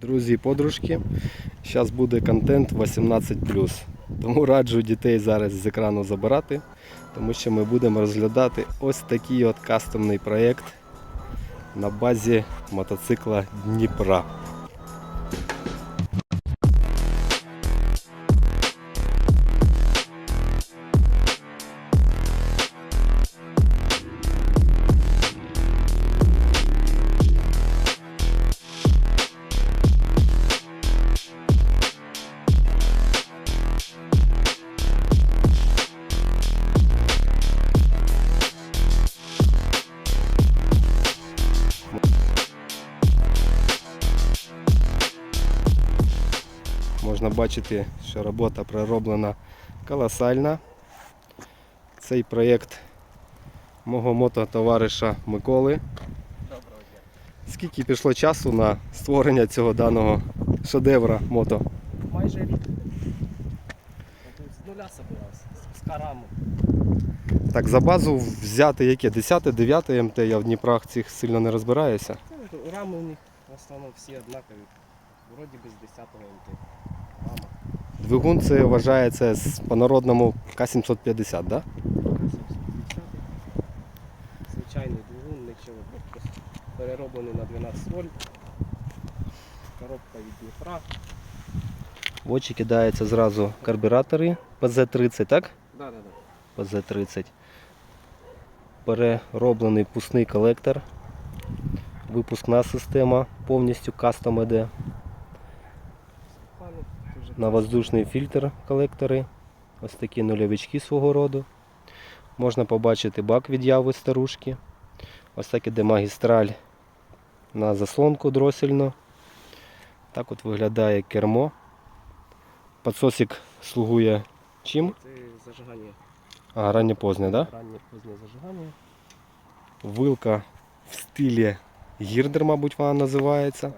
Друзі і подружки, зараз буде контент 18. Тому раджу дітей зараз з екрану забирати, тому що ми будемо розглядати ось такий от кастомний проєкт на базі мотоцикла Дніпра. Бачити, що робота пророблена колосальна. Цей проєкт мого мототовариша Миколи. Скільки пішло часу на створення цього даного шедевра мото? Майже рік. З нуля собирався, з карами. Так, за базу взяти яке? 10, 9 МТ, я в Дніпрох цих сильно не розбираюся. Ну, Рами у них в основному всі однакові. Вроді би з 10-го МТ. Двигун це вважається по-народному К750, так? да? 750. Звичайний двигун, нічого. перероблений на 12 вольт. Коробка від Дніпра. В очі кидаються зразу карбюратори ПЗ-30, так? Да, да, да. ПЗ-30. Перероблений пусний колектор. Випускна система повністю кастом іде. На воздушний фільтр колектори. Ось такі нульовички свого роду. Можна побачити бак від яви старушки. Ось так іде магістраль на заслонку дросельну. Так от виглядає кермо. Подсосик слугує чим? Це зажигання. А, раннє позне, так? Да? Раннє позднє зажигання. Вилка в стилі гірдер, мабуть, вона називається.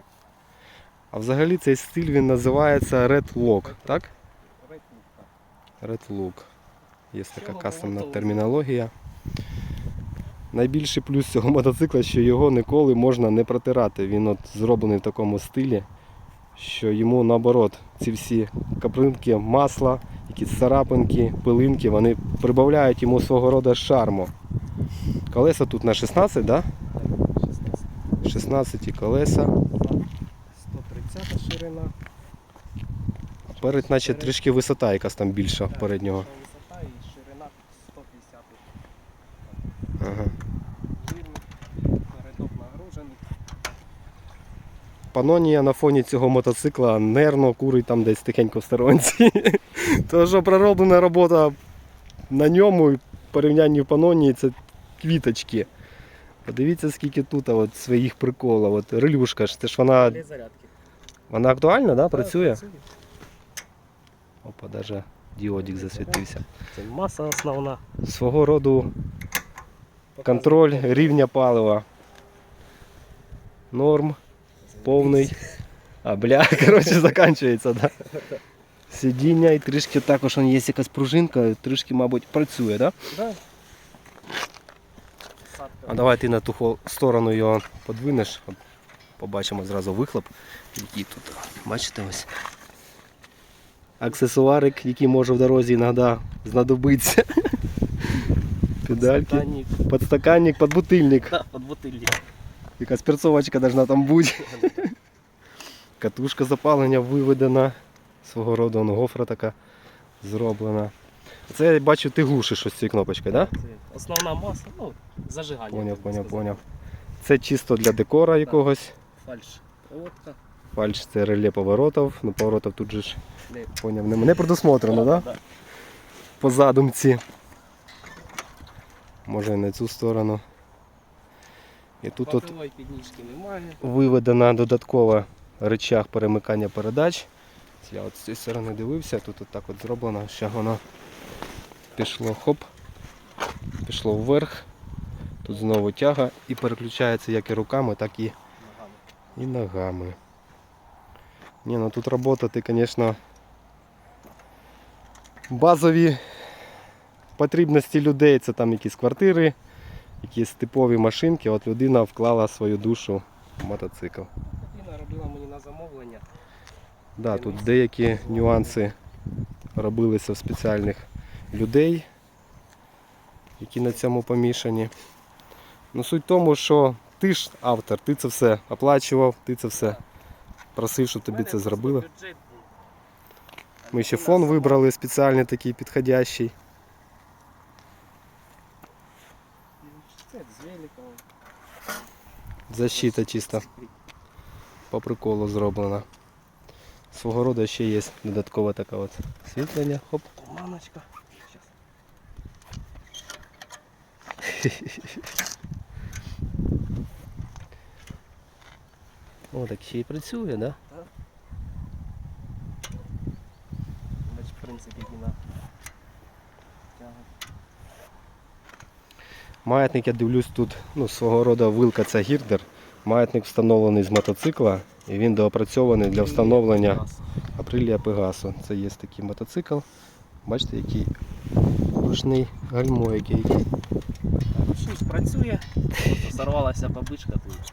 Так. А взагалі цей стиль він називається Red Lock, так? Red Look. Є така кастомна термінологія. Найбільший плюс цього мотоцикла, що його ніколи можна не протирати. Він от зроблений в такому стилі, що йому наоборот ці всі капринки, масла, якісь царапинки, пилинки, вони прибавляють йому свого роду шарму. Колеса тут на 16, да? 16. 16 колеса. 130 ширина. Перед, наче трішки висота якась там більша Так, переднього. Висота і ширина 150 Ага. передок нагружений. Панонія на фоні цього мотоцикла нервно курить там десь тихенько в сторонці. Тому що пророблена робота на ньому і в порівнянні в панонії це квіточки. Подивіться, скільки тут а, от, своїх приколів. От релюшка ж, це ж вона, Для зарядки. Вона актуальна, да? Працює? Опа, навіть діодик засвітився. Це маса основна. Свого роду контроль рівня палива. Норм. повний. А бля, коротше, закінчується, да? Сидіння і трішки також є якась пружинка, трішки, мабуть, працює, да? Да. А давай ти на ту сторону його подвинеш. Побачимо зразу вихлоп. Який тут, бачите ось. Аксесуарик, який може в дорозі іноді знадобитися. Педальки, подстаканник, подбутильник. Да, под бутилі. Якась перцовочка должна там бути. Катушка запалення виведена. Свого роду гофра така зроблена. Це я бачу, ти глушиш ось цією кнопочкою, так? Да? Основна маса, ну, зажигання. Поняв, поняв, поняв. Це чисто для декора якогось. Фальш. Проводка. Пальч це реле поворотів. Ну поворотів тут же ж Не. поняв. Не, не предусмотрено, так? Да? По задумці. Може і на цю сторону. І тут от немає. виведена додаткова рычаг перемикання передач. Я от з цієї сторони дивився, тут от так от зроблено, що воно пішло хоп, пішло вверх, тут знову тяга і переключається як і руками, так і, І ногами. Ні, ну тут роботати, звісно, базові потрібності людей, це там якісь квартири, якісь типові машинки. От людина вклала свою душу в мотоцикл. І робила мені на замовлення. Да, тут деякі нюанси робилися в спеціальних людей, які на цьому помішані. Ну, суть в тому, що ти ж автор, ти це все оплачував, ти це все просив, щоб тобі це зробили. Ми ще фон вибрали спеціальний такий підходящий. Защита чисто по приколу зроблена. Свого роду ще є додаткове таке от освітлення. Хоп. Мамочка. О, так ще й працює, да? Бач, в принципі, вона. Маятник, я дивлюсь, тут ну, свого роду вилка це гірдер. Маятник встановлений з мотоцикла і він доопрацьований для встановлення Априлія Пегасо. Це є такий мотоцикл. Бачите, який ручний гальмо який. Щось працює, просто сорвалася бабичка тут.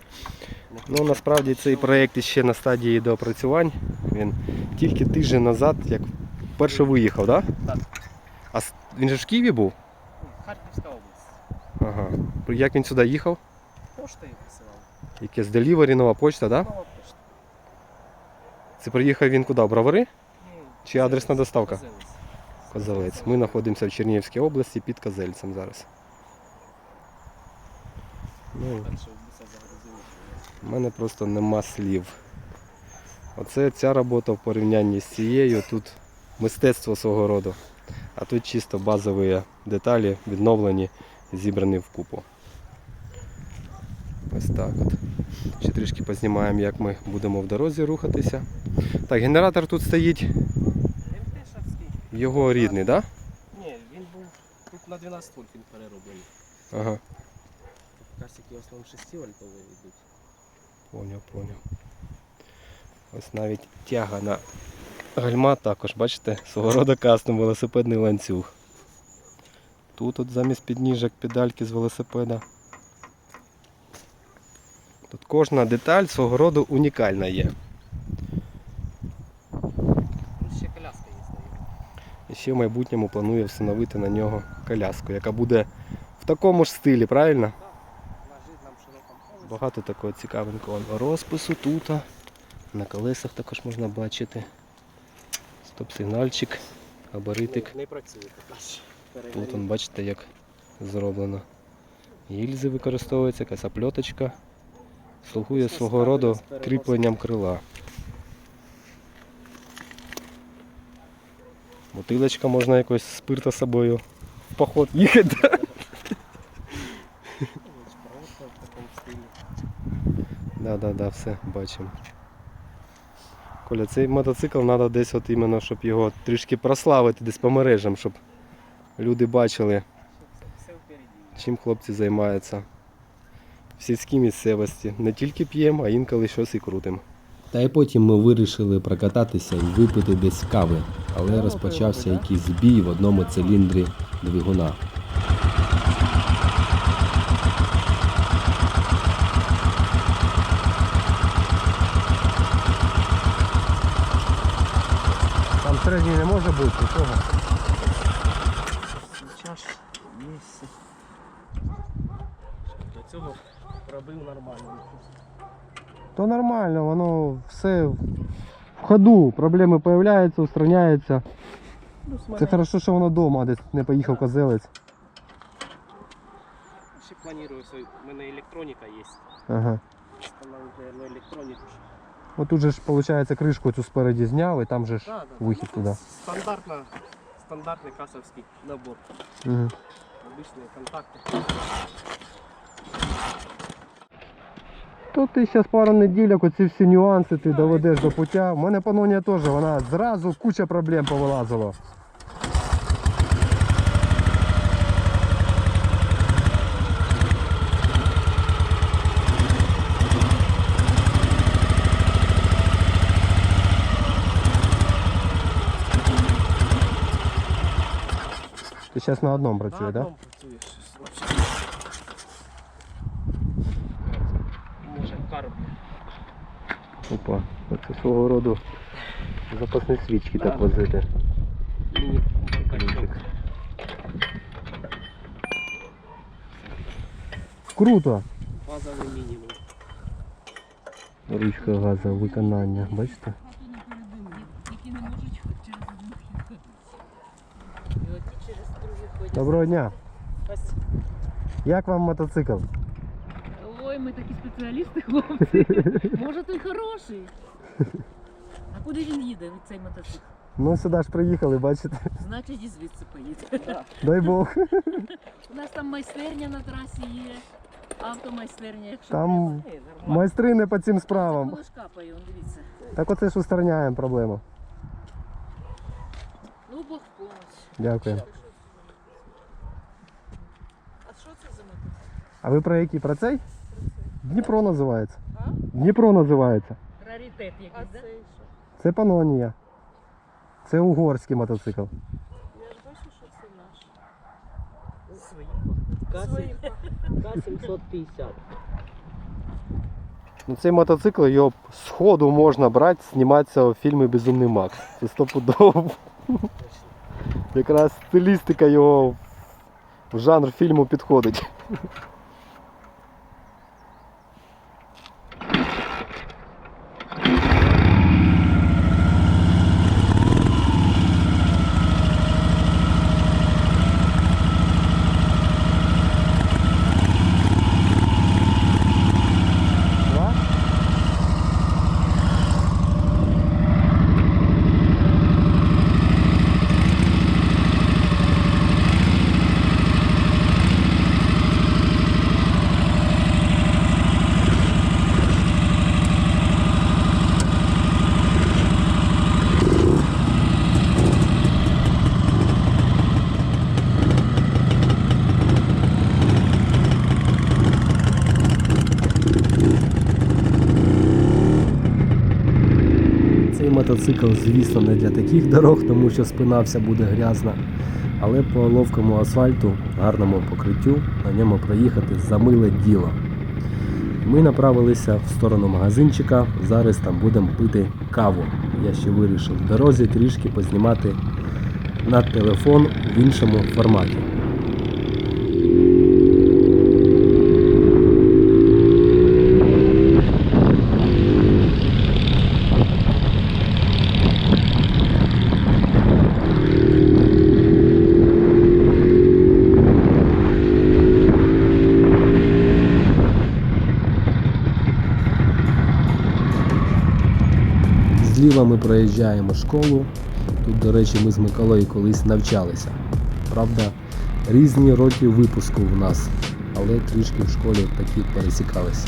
Ну насправді цей проєкт ще на стадії доопрацювань. Він тільки тиждень назад, як вперше виїхав, так? Да? Так. А він же в Києві був? Харківська область. Ага. Як він сюди їхав? Поштою присилав. Якесь делівері, нова почта, так? Да? Нова пошта. Це приїхав він куди? Бровари? Ні, Чи адресна доставка? Козелець. Козелець. Ми знаходимося в Чернігівській області під Козельцем зараз. Ну, Так що це загрузили. У мене просто нема слів. Оце ця робота в порівнянні з цією, тут мистецтво свого роду. А тут чисто базові деталі відновлені, зібрані в купу. Ось так от. Ще трішки познімаємо, як ми будемо в дорозі рухатися. Так, генератор тут стоїть, його рідний, так? Ні, він був тут на 12 вольт він перероблений. Ага. Касики в основному 6 вольтові йдуть. Поняв, поняв. Ось навіть тяга на гальма також, бачите, свого роду кастом велосипедний ланцюг. Тут от замість підніжок педальки з велосипеда. Тут кожна деталь свого роду унікальна є. Тут ще коляска є. І ще в майбутньому планую встановити на нього коляску, яка буде в такому ж стилі, правильно? Багато такого цікавенького розпису тут. На колесах також можна бачити. Стоп-сигнальчик, габаритик. Не, не працює. Тут он, бачите, як зроблено. Гільзи використовується, якась опльоточка. Слугує свого роду кріпленням крила. Бутилочка можна якось спирта з собою в поход їхати. да? Ось проводка в такому стилі. Да, да, да, все, бачимо. Коля, цей мотоцикл треба десь от іменно, щоб його трішки прославити десь по мережам, щоб люди бачили, чим хлопці займаються в сільській місцевості. Не тільки п'ємо, а інколи щось і крутимо. Та й потім ми вирішили прокататися і випити десь кави, але розпочався якийсь збій в одному циліндрі двигуна. Там не може бути, нічого. Місце. До цього робив нормально. То нормально, воно все в ходу, проблеми з'являються, устраняються. Плюс Це хорошо, що воно вдома, десь не поїхав козелець. ще планую, в мене електроніка є. Ага. Встановлю, електроніку. От тут же ж, виходить, кришку цю спереді зняли, там же ж Да, да. вихід Ну, туди. Стандартна, стандартний касовський набор. Угу. Обичні контакти. То ти зараз пару неділ, оці всі нюанси ти доведеш до пуття. У мене панонія теж, вона зразу куча проблем повилазила. Ти зараз на одному працює, На так? одному працюєш. Може карбі. Опа, це свого роду запасні свічки Да. так возити. Міні баркачок. Круто! Базовий мінімум. Ручка газового виконання, бачите? Доброго дня! Ось Як вам мотоцикл? Ой, ми такі спеціалісти, хлопці. Може, той хороший. А куди він їде, цей мотоцикл? Ну сюди ж приїхали, бачите? Значить, і звідси поїде. Дай Бог. У нас там майстерня на трасі є, автомайстерня, якщо Там треба. Майстри не по цим справам. Капає, он, дивіться. Так оце ж устраняємо проблему. Ну, Бог в помощь. Дякую. А що це за мотоцикл? А ви про який? Про цей? Дніпро називається. Дніпро називається. Раритет якийсь, да? Це Панонія. Це угорський мотоцикл. Я ж бачу, що це наш. К-750. Ну, цей мотоцикл його з ходу можна брати, зніматися у фільмі Безумний Макс. Це стопудово. Якраз стилістика його жанр фільму підходить. Два? Цей мотоцикл, звісно, не для таких дорог, тому що спина вся буде грязна. Але по ловкому асфальту, гарному покриттю, на ньому проїхати за миле діло. Ми направилися в сторону магазинчика. Зараз там будемо пити каву. Я ще вирішив в дорозі трішки познімати на телефон в іншому форматі. Зліва ми проїжджаємо школу. Тут, до речі, ми з Миколою колись навчалися. Правда, різні роки випуску в нас, але трішки в школі такі пересікалися.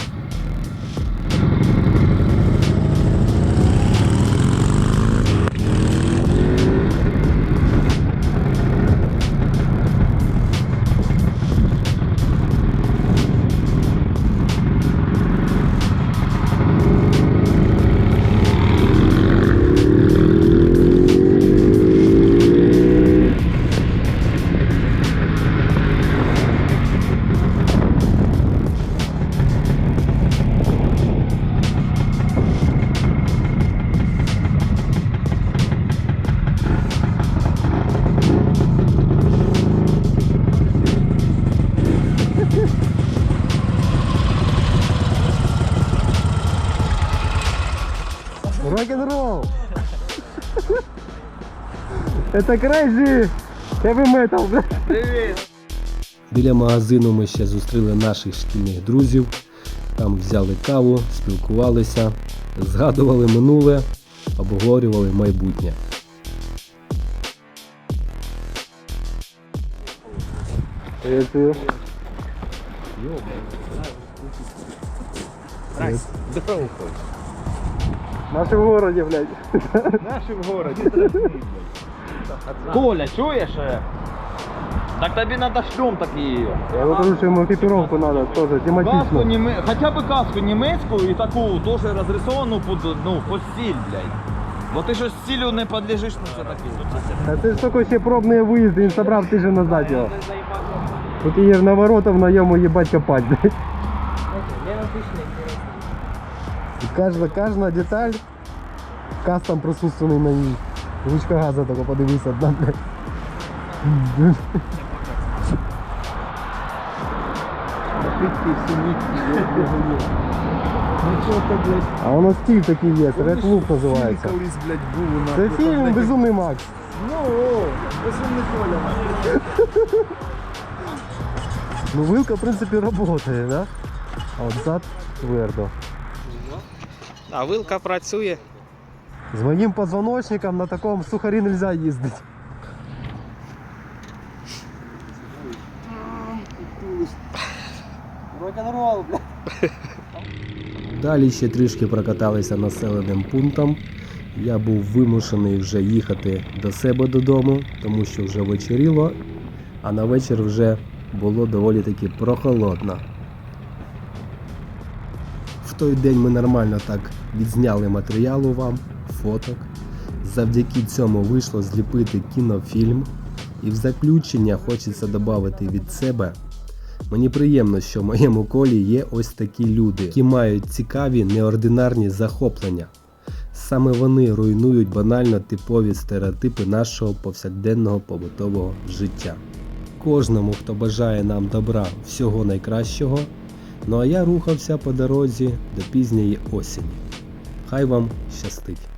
Рок-н-ролл! Это crazy heavy metal, бля. Біля магазину ми ще зустріли наших шкільних друзів. Там взяли каву, спілкувалися, згадували минуле, обговорювали майбутнє. Привіт. Здрасте. Здорово. Наші в городі, блядь. Наші в городі. Коля, чуєш? е? Так тобі надо шлем такий. Я вот кажу, що йому екіпіровку треба теж Каску тематично. німе... Хоча б каску німецьку і таку теж розрисовану під, ну, під стиль, блядь. Бо ти ж стилю не підлежиш на це таке. А це ж тільки ще пробний виїзд, він собрав тиждень назад його. Тут є ж наворотом на йому їбать копать, блядь. Кожна, кожна деталь, кастом присутственний на ній. Ручка газа така, подивися, одна, блядь. А воно стиль такий є, Red Loop називається. Це фільм Безумний Макс. Ну, безумний Коля. Ну вилка, в принципі, працює, да? А от зад твердо. А вилка працює. З моїм позвоночником на такому сухарі не можна їздити. Рок-н-рол. Далі ще трішки прокаталися населеним пунктом. Я був вимушений вже їхати до себе додому, тому що вже вечеріло, а на вечір вже було доволі таки прохолодно. Той день ми нормально так відзняли матеріалу вам, фоток. Завдяки цьому вийшло зліпити кінофільм. І в заключення хочеться додати від себе. Мені приємно, що в моєму колі є ось такі люди, які мають цікаві неординарні захоплення. Саме вони руйнують банально типові стереотипи нашого повсякденного побутового життя. Кожному, хто бажає нам добра, всього найкращого. Ну а я рухався по дорозі до пізньої осені. Хай вам щастить!